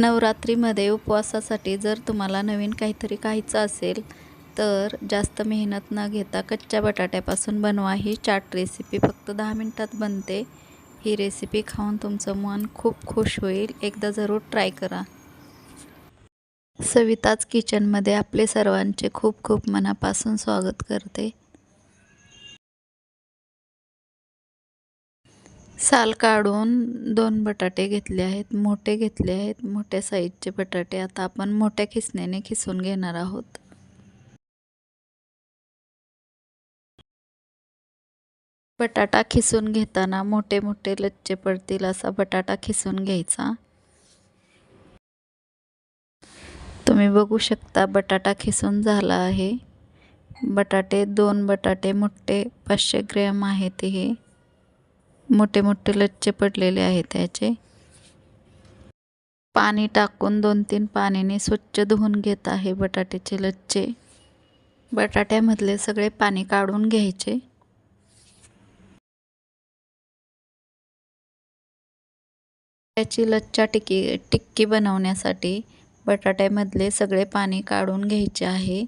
नवरात्रीमध्ये उपवासासाठी जर तुम्हाला नवीन काहीतरी खायचं असेल तर जास्त मेहनत न घेता कच्च्या बटाट्यापासून बनवा ही चाट रेसिपी फक्त दहा मिनटात बनते. ही रेसिपी खाऊन तुमचं मन खूप खुश होईल. एकदा जरूर ट्राय करा. सविताच किचनमध्ये आपले सर्वांचे खूप खूप मनापासून स्वागत करते. साल काढून दोन बटाटे घेतले आहेत मोठे घेतले आहेत मोठ्या साईजचे बटाटे. आता आपण मोठ्या खिसण्याने खिसून घेणार आहोत. बटाटा खिसून घेताना मोठे मोठे लच्चे पडतील असा बटाटा खिसून घ्यायचा. तुम्ही बघू शकता बटाटा खिसून झाला आहे. बटाटे दोन बटाटे मोठे पाचशे ग्रॅम आहेत हे. मोठे मोठे लच्चे पडलेले आहेत त्याचे. पाणी टाकून दोन तीन पाण्याने स्वच्छ धुवून घेत आहे बटाट्याचे लच्चे. बटाट्यामधले सगळे पाणी काढून घ्यायचे. त्याची लच्चा टिक्की टिक्की बनवण्यासाठी बटाट्यामधले सगळे पाणी काढून घ्यायचे आहे.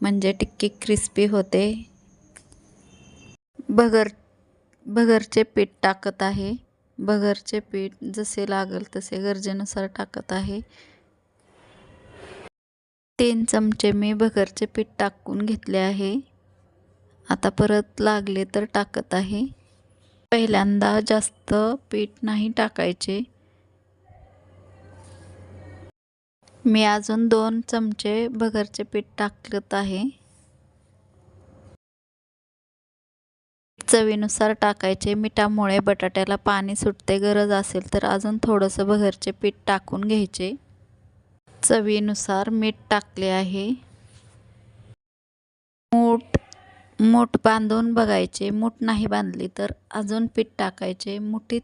म्हणजे टिक्की क्रिस्पी होते. बगर भगरचे पीठ टाकत आहे. भगरचे पीठ जसे लागेल तसे गरजेनुसार टाकत आहे. तीन चमचे मी भगरचे पीठ टाकून घेतले आहे. आता परत लागले तर टाकत आहे. पहिल्यांदा जास्त पीठ नाही टाकायचे. मी अजून दोन चमचे भगरचे पीठ टाकत आहे. चवीनुसार टाकायचे. मिठामुळे बटाट्याला पाणी सुटते गरज असेल तर अजून थोडंसं भगरचे पीठ टाकून घ्यायचे. चवीनुसार मीठ टाकले आहे. मूठ मूठ बांधून बघायचे. मूठ नाही बांधली तर अजून पीठ टाकायचे. मुठीत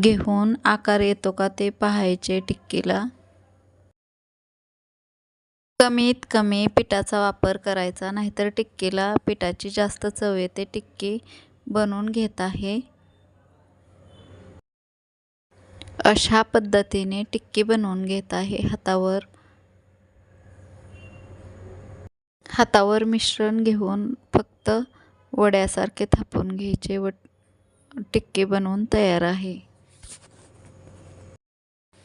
घेऊन आकार येतो का ते पाहायचे टिक्कीला. कमीत कमी पिठाचा वापर करायचा नाहीतर टिक्कीला पिठाची जास्त चव येते. टिक्की बनवून घेत आहे. अशा पद्धतीने टिक्की बनवून घेत आहे. हातावर हातावर मिश्रण घेऊन फक्त वड्यासारखे थापून घ्यायचे व टिक्की बनवून तयार आहे.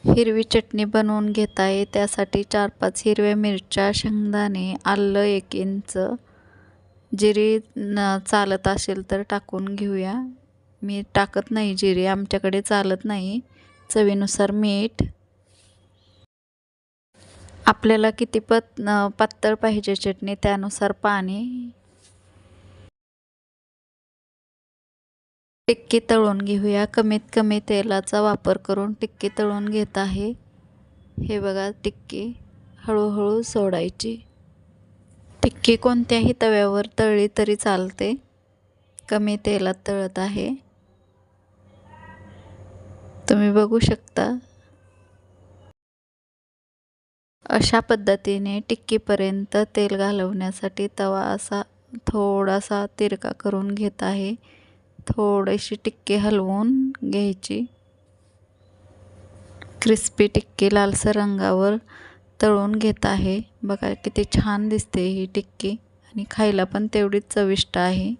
हिरवी चटणी बनवून घेता येईल त्यासाठी चार पाच हिरव्या मिरच्या शेंगदाणे आलं एक इंच. जिरी न चालत असेल तर टाकून घेऊया. मी टाकत नाही जिरी आमच्याकडे चालत नाही. चवीनुसार मीठ. आपल्याला किती पत पातळ पाहिजे चटणी त्यानुसार पाणी. टिक्की तळून घेऊया. कमीत कमी तेलाचा वापर करून टिक्की तळून घेत आहे. हे बघा टिक्की हळूहळू सोडायची. टिक्की कोणत्याही तव्यावर तळली तरी चालते. कमी तेलात तळत आहे. तुम्ही बघू शकता. अशा पद्धतीने टिक्कीपर्यंत तेल घालवण्यासाठी तवा असा थोडासा तिरका करून घेत आहे. थोडीशी टिक्की हलवून घ्यायची. क्रिस्पी टिक्की लालसर रंगावर तळून घेत आहे. बघा किती छान दिसते ही टिक्की आणि खायला पण तेवढीच चविष्ट आहे.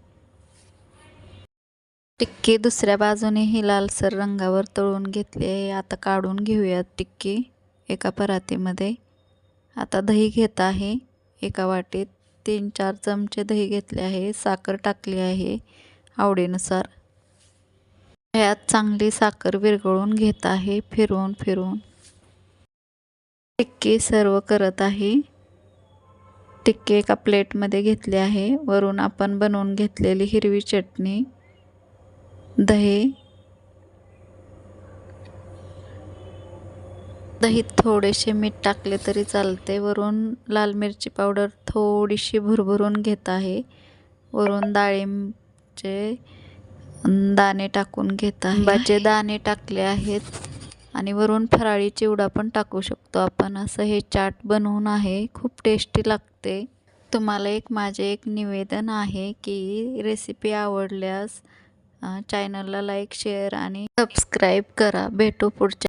टिक्की दुसऱ्या बाजूने ही लालसर रंगावर तळून घेतली आहे. आता काढून घेऊयात टिक्की एका परातीमध्ये. आता दही घेत आहे. एका वाटीत तीन चार चमचे दही घेतले आहे. साखर टाकली आहे. आवडीनुसार ह्यात चांगली साखर विरघळून घेत आहे फिरवून फिरवून. टिक्की सर्व करत आहे. टिक्की एका प्लेटमध्ये घेतली आहे. वरून आपण बनवून घेतलेली हिरवी चटणी दही दहीत थोडेसे मीठ टाकले तरी चालते. वरून लाल मिरची पावडर थोडीशी भुरभुरून घेत आहे. वरून डाळिंब चे दाणे टाकून घेत आहे. आंब्याचे दाणे टाकले आहेत. आणि वरून फराळी चिवडा पण टाकू शकतो आपण. असं हे चाट बनवून आहे. खूप टेस्टी लागते. तुम्हाला एक माझे एक निवेदन आहे की रेसिपी आवडल्यास चॅनलला लाईक शेअर आणि सबस्क्राईब करा. भेटू पुढच्या